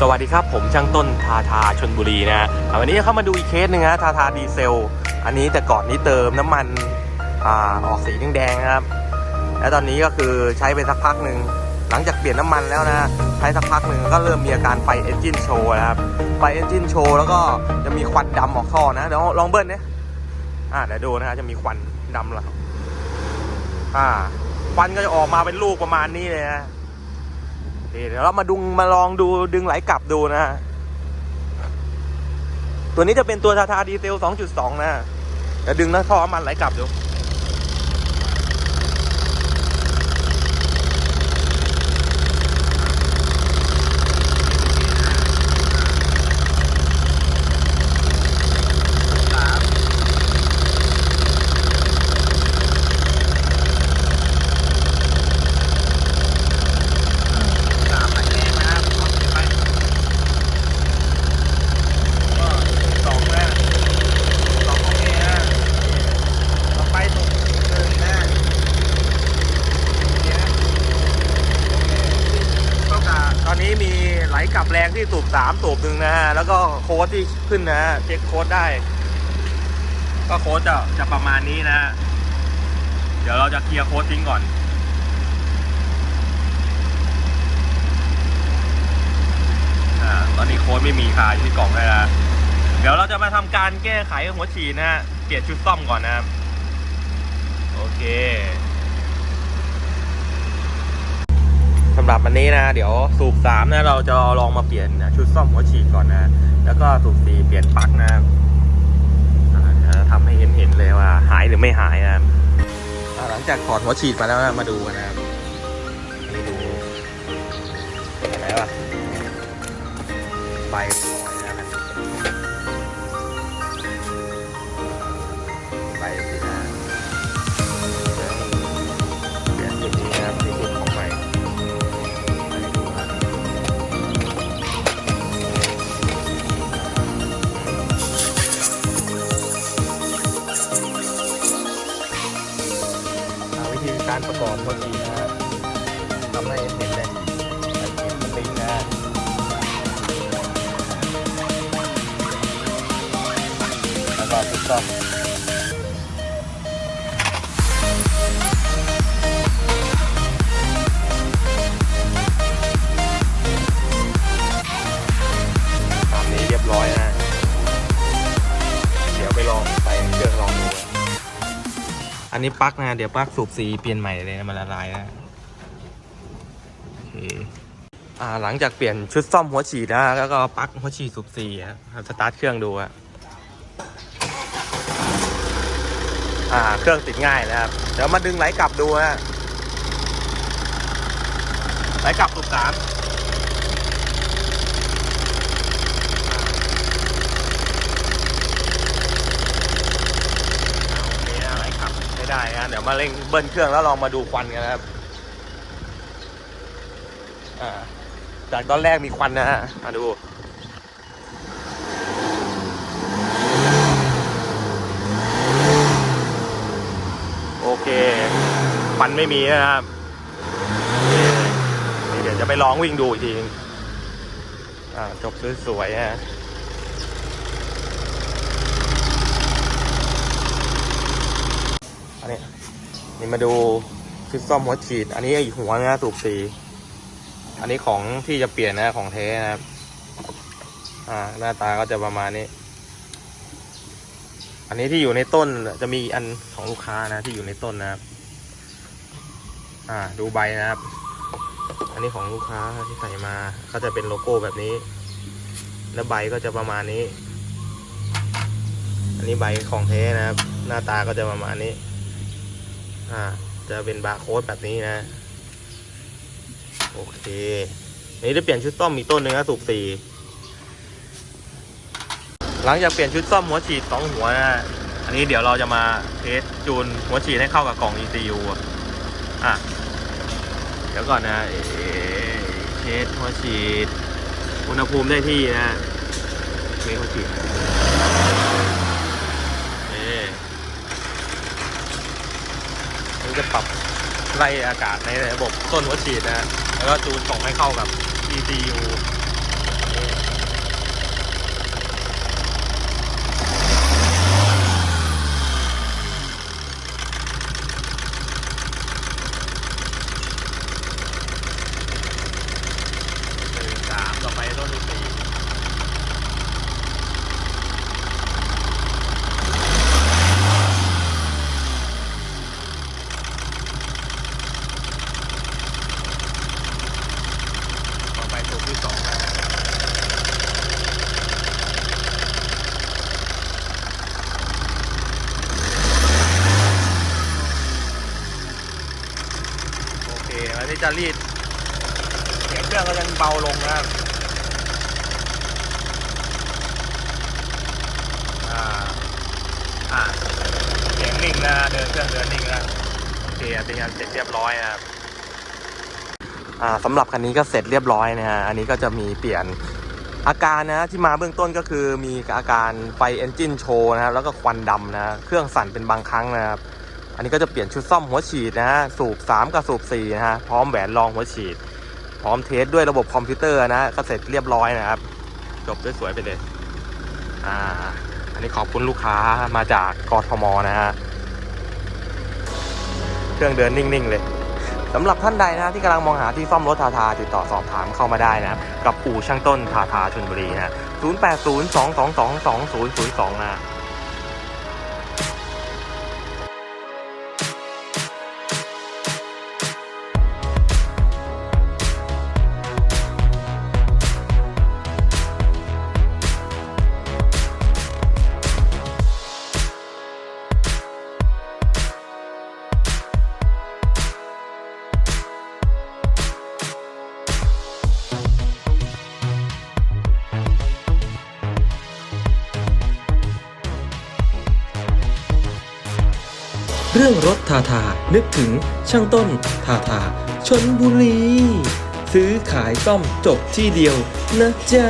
สวัสดีครับ ผมช่างต้นทาทาชนบุรีนะฮะวันนี้เข้ามาดูอีกเคสหนึ่งนะทาทาดีเซล อันนี้แต่ก่อนนี้เติมน้ำมันอ่าออกสีแดงๆนะครับ และตอนนี้ก็คือใช้ไปสักพักหนึ่งหลังจากเปลี่ยนน้ำมันแล้วนะใช้สักพักหนึ่งก็เริ่มมีอาการไฟเอนจินโชว์นะครับไฟเอนจินโชว์แล้วก็จะมีควันดำออกท่อนะเดี๋ยวลองเบิ้ลเนี่ยอ่าเดี๋ยวดูนะฮะจะมีควันดำละอ่าควันก็จะออกมาเป็นลูกประมาณนี้เลยนะ เดี๋ยวเรามาดึงมาลองดูดึงไหลกลับดูนะฮะตัวนี้จะเป็นตัวทาทาดีเซล 2.2 นะจะดึงแล้วท่อมันไหลกลับดูสามไหลแรงนะครับไปก็สองนะสองโอเคนะต่อไปตรงหนึ่งนะเนี่ยก็กะตอนนี้มีไหลกลับแร งที่สูบสามสูบหนึ่งนะฮะ แล้วก็โค้ดที่ขึ้นนะฮะเช็คโค้ดได้ ก็โค้ดจะจะประมาณนี้นะฮะเดี๋ยวเราจะเคลียร์โค้ดทิ้งก่อนอ่าตอนนี้โค้ดไม่มีคาอยู่ที่กล่องเลยนะเดี๋ยวเราจะมาทำการแก้ไขหัวฉีดนะฮะ เปลี่ยนชุดซ่อมก่อนนะครับ โอเค สำหรับวันนี้นะ เดี๋ยวสูบสามนะเราจะลองมาเปลี่ยนชุดซ่อมหัวฉีดก่อนนะ แล้วก็สูบสี่เปลี่ยนปลั๊กนะครับอ่าเดี๋ยวทำให้เห็นเห็นเลยว่า หายหรือไม่หายนะหลังจากถอดหัวฉีดมาแล้วนะมาดูกันนะครับนี่ดูเห็นไหมวะใบ ปกอบก็ดีนะทำให้เห็นเลยเห็นสปริงนะแล้วก็ทุกซ่อ อันนี้ปลั๊กนะ เดี๋ยวปลั๊กสูบสีเปลี่ยนใหม่เลยนะมันละลายนะโอเคอ่าหลังจากเปลี่ยนชุดซ่อมหัวฉีดนะแล้วก็ปลั๊กหัวฉีดสูบสีครับสตาร์ทเครื่องดูอะอ่าเครื่องติดง่ายนะครับ เดี๋ยวมาดึงไหลกลับดูนะไหลกลับสูบสามอ่าโอเคนะไหลก ลับไม่ได้นะเดี๋ยวมาเร่งเบิ้ลเครื่องแล้วลองมาดูควันกันนะครับจากตอนแรกมีควันนะฮะมาดูโอเคควันไม่มีนะครับนี่เดี๋ยวจะไปลองวิ่งดูอีกทีอ่าจบสวยๆฮะ อันนี้นี่มาดูชุดซ่อมหัวฉีด อันนี้อีกหัวนะสูบสี อันนี้ของที่จะเปลี่ยนนะของเทนะครับ อ่า หน้าตาก็จะประมาณนี้ อันนี้ที่อยู่ในต้นจะมีอันของลูกค้านะ ที่อยู่ในต้นนะครับ อ่า ดูใบนะครับ อันนี้ของลูกค้าที่ใส่มาก็จะเป็นโลโก้แบบนี้ แล้วใบก็จะประมาณนี้ อันนี้ใบของแท้นะครับ หน้าตาก็จะประมาณนี้ อ่า จะเป็นบาร์โค้ดแบบนี้นะ โอเคอันนี้เปลี่ยนชุดซ่อมอีกต้นหนึ่งนะสูบสี่หลังจากเปลี่ยนชุดซ่อมหัวฉีดสองหัวนะอันนี้เดี๋ยวเราจะมาเทสจูนหัวฉีดให้เข้ากับกล่อง ECU อะอะ เดี๋ยวก่อนนะเเทสหัวฉีด อุณหภูมิได้ที่นะเทสหัวฉีดเอ๊นี่จะ ปรับไล่อากาศในระบบต้นหัวฉีดนะแล้วก็จูนส่งให้เข้ากับ ECU จะรีดเสียงเครื่องก็จะเบาลงนะครับอ่าอ่าเสียงนิ่งนะเดินเครื่องเดินนิ่งนะโอเคอันนี้เสร็จเรียบร้อยนะครับอ่าสำหรับคันนี้ก็เสร็จเรียบร้อยนะฮะอันนี้ก็จะมีเปลี่ยนอาการนะที่มาเบื้องต้นก็คือมีอาการไฟเอนจินโชว์นะครับแล้วก็ควันดำนะเครื่องสั่นเป็นบางครั้งนะครับ อันนี้ก็จะเปลี่ยนชุดซ่อมหัวฉีดนะฮะสูบ 3 กับสูบ4นะฮะพร้อมแหวนรองหัวฉีด พร้อมเทสด้วยระบบคอมพิวเตอร์นะก็เสร็จเรียบร้อยนะครับ จบด้วยสวยไปเลยอ่าอันนี้ขอบคุณลูกค้ามาจากกทมนะฮะเครื่องเดินนิ่งๆเลยสำหรับท่านใดนะที่กำลังมองหาที่ซ่อมรถทาทาติดต่อสอบถามเข้ามาได้นะกับอู่ช่างต้นทาทาชนบุรีนะฮะ0802222002 นะ เรื่องรถทาทา นึกถึงช่างต้นทาทาชนบุรี ซื้อขายซ่อมจบที่เดียวนะจ๊ะ